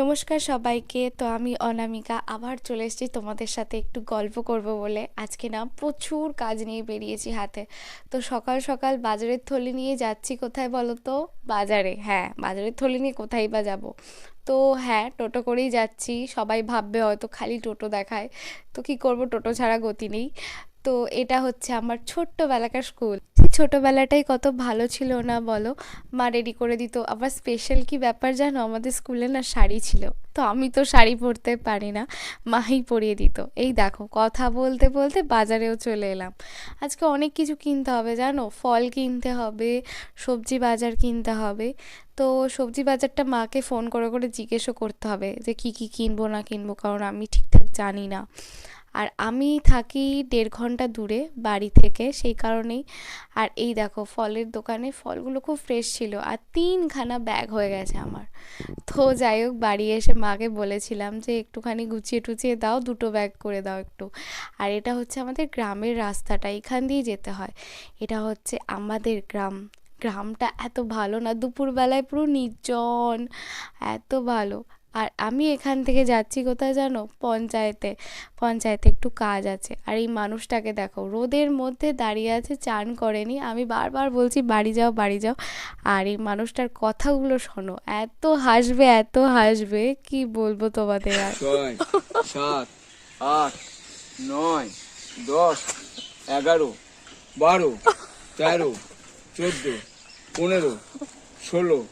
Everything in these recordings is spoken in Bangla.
নমস্কার সবাইকে। তো আমি অনামিকা আবার চলে এসেছি তোমাদের সাথে একটু গল্প করব বলে। আজকে না প্রচুর কাজ নিয়ে বেরিয়েছি হাতে। তো সকাল সকাল বাজারের থলি নিয়ে যাচ্ছি কোথায় বলো তো? বাজারে হ্যাঁ বাজারের থলি নিয়ে কোথায় বা যাব? তো হ্যাঁ টোটো করেই যাচ্ছি। সবাই ভাববে হয়তো খালি টোটো দেখায়। তো কি করব? টোটো ছাড়া গতি নেই। তো এটা হচ্ছে আমার ছোট্টবেলাকার স্কুল। ছোটোবেলাটাই কত ভালো ছিল না বলো? মা রেডি করে দিত। আবার স্পেশাল কি ব্যাপার জানো? আমাদের স্কুলে না শাড়ি ছিল। তো আমি তো শাড়ি পরতে পারি না। মাই পরিয়ে দিত। এই দেখো, কথা বলতে বলতে বাজারেও চলে এলাম। আজকে অনেক কিছু কিনতে হবে জানো? ফল কিনতে হবে, সবজি বাজার কিনতে হবে। তো সবজি বাজারটা মাকে ফোন করে করে জিজ্ঞেসও করতে হবে যে কি কি কিনবো না কিনবো? কারণ আমি ঠিকঠাক জানি না। আর আমি থাকি দেড় ঘণ্টা দূরে বাড়ি থেকে, সেই কারণেই। আর এই দেখো, ফলের দোকানে ফলগুলো খুব ফ্রেশ ছিল আর তিনখানা ব্যাগ হয়ে গেছে আমার। তো যাই হোক, বাড়ি এসে মাকে বলেছিলাম যে, একটুখানি গুছিয়ে টুচিয়ে দাও, দুটো ব্যাগ করে দাও একটু। আর এটা হচ্ছে আমাদের গ্রামের রাস্তাটা, এখান দিয়ে যেতে হয়। এটা হচ্ছে আমাদের গ্রাম। গ্রামটা এত ভালো না, দুপুরবেলায় পুরো নির্জন, এত ভালো। আর আমি এখান থেকে যাচ্ছি কোথায় জানো? পঞ্চায়েতে। পঞ্চায়েতে একটু কাজ আছে। আর এই মানুষটাকে দেখো, রোদের মধ্যে দাঁড়িয়ে আছে, চান করেনি। আমি বারবার বলছি, বাড়ি যাও বাড়ি যাও। আর এই মানুষটার কথাগুলো শোনো। এত হাসবে এত হাসবে, কি বলব তোমাদের আর? সাত, আট, নয়, দশ, এগারো, বারো, তেরো, চোদ্দ, পনেরো, ষোলো,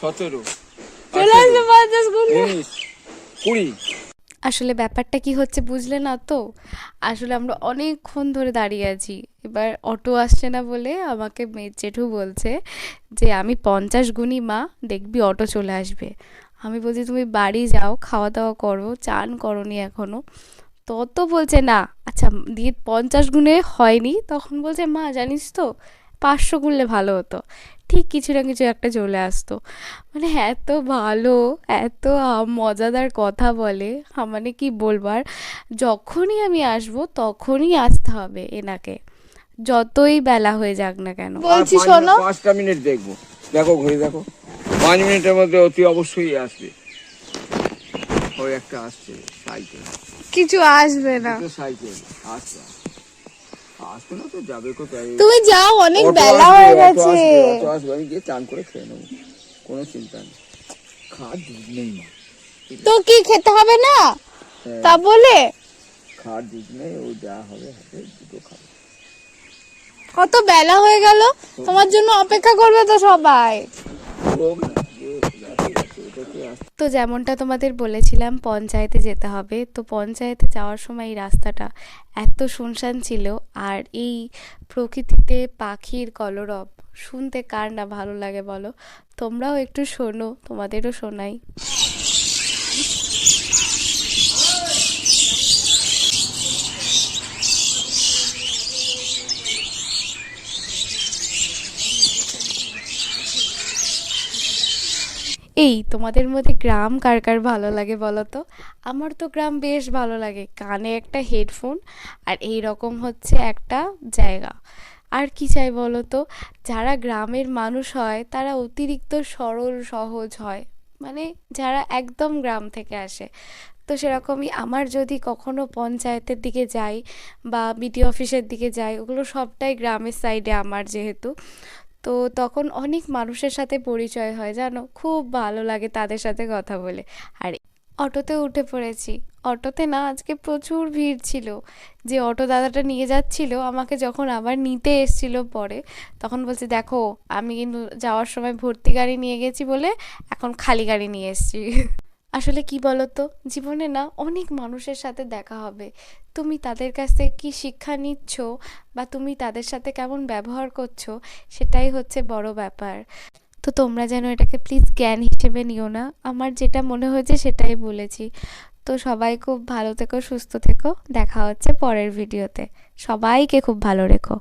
সতেরো কুড়ি। আসলে ব্যাপারটা কি হচ্ছে বুঝলে না তো? আসলে আমরা অনেকক্ষণ ধরে দাঁড়িয়ে আছি। এবার অটো আসছে না বলে আমাকে জেঠু বলছে যে আমি পঞ্চাশ গুণি মা দেখবি অটো চলে আসবে। আমি বলছি তুমি বাড়ি যাও খাওয়া দাওয়া করো চান করনি এখনও। তত বলছে না। আচ্ছা দিয়ে পঞ্চাশ গুণে হয়নি। তখন বলছে মা জানিস তো পাঁচশো গুনলে ভালো হতো। ঠিক কিছু না কিছু একটা চলে আসতো। মানে এত ভালো এত মজাদার কথা বলে। মানে কি বলবার যখনই আমি আসব তখনই আসতে হবে এনাকে। যতই বেলা হয়ে যাক না কেন। আর পাঁচ- পাঁচটা মিনিট দেখব। দেখো ঘুরে দেখো। পাঁচ মিনিটের মধ্যে অতি অবশ্যই আসবে। ওই একটা আসছে সাইকেল। কিছু আসবে না। সাইকেল আসছে আসবে না তো যাবে কোথায় তুমি যাও অনেক বেলা হয়ে গেছে। আমি গিয়ে চান করে খেয়ে নেব। কোনো চিন্তা নেই। খাওয়ার দুধ নেই মা। তো কি খেতে হবে না? হ্যাঁ, তা বলে। খাওয়ার দুধ নেই ও যা হবে হাতে দুটো খাবে কত বেলা হয়ে গেল তোমার জন্য অপেক্ষা করবে তো সবাই হোক না, যে যাচ্ছে, যাচ্ছে, এটা কি আসছে? তো যেমনটা তোমাদের বলেছিলাম, পঞ্চায়েতে যেতে হবে। তো পঞ্চায়েতে যাওয়ার সময় এই রাস্তাটা এত শুনশান ছিল আর এই প্রকৃতিতে পাখির কলরব। শুনতে কার না ভালো লাগে বলো? তোমরাও একটু শোনো, তোমাদেরও শোনাই। এই, তোমাদের মধ্যে গ্রাম কার কার ভালো লাগে বলো তো? আমার তো গ্রাম বেশ ভালো লাগে, কানে একটা হেডফোন আর এই রকম হচ্ছে একটা জায়গা। আর কি চাই বলো তো? যারা গ্রামের মানুষ হয়, তারা অতিরিক্ত সরল, সহজ হয়। মানে যারা একদম গ্রাম থেকে আসে। তো সেরকমই আমার যদি কখনো পঞ্চায়েতের দিকে যাই বা বিডিও অফিসের দিকে যাই, ওগুলো সবটাই গ্রামের সাইডে আমার যেহেতু। তো তখন অনেক মানুষের সাথে পরিচয় হয়, জানো? খুব ভালো লাগে তাদের সাথে কথা বলে। আর অটোতে উঠে পড়েছি। অটোতে না, আজকে প্রচুর ভিড় ছিল। যে অটো দাদাটা নিয়ে যাচ্ছিল, আমাকে যখন আবার নিতে এসছিল পরে, তখন বলছে, দেখো, আমি কিন্তু যাওয়ার সময় ভর্তি গাড়ি নিয়ে গেছি বলে এখন খালি গাড়ি নিয়ে এসেছি। আসলে কি বলো তো জীবনে না অনেক মানুষের সাথে দেখা হবে। তুমি তাদের কাছ থেকে কী শিক্ষা নিচ্ছ বা তুমি তাদের সাথে কেমন ব্যবহার করছ সেটাই হচ্ছে বড় ব্যাপার। তো তোমরা যেন এটাকে প্লিজ জ্ঞান হিসেবে নিও না। আমার যেটা মনে হয়েছে সেটাই বলেছি। তো সবাই খুব ভালো থেকো, সুস্থ থেকো। দেখা হচ্ছে পরের ভিডিওতে সবাইকে খুব ভালো রেখো।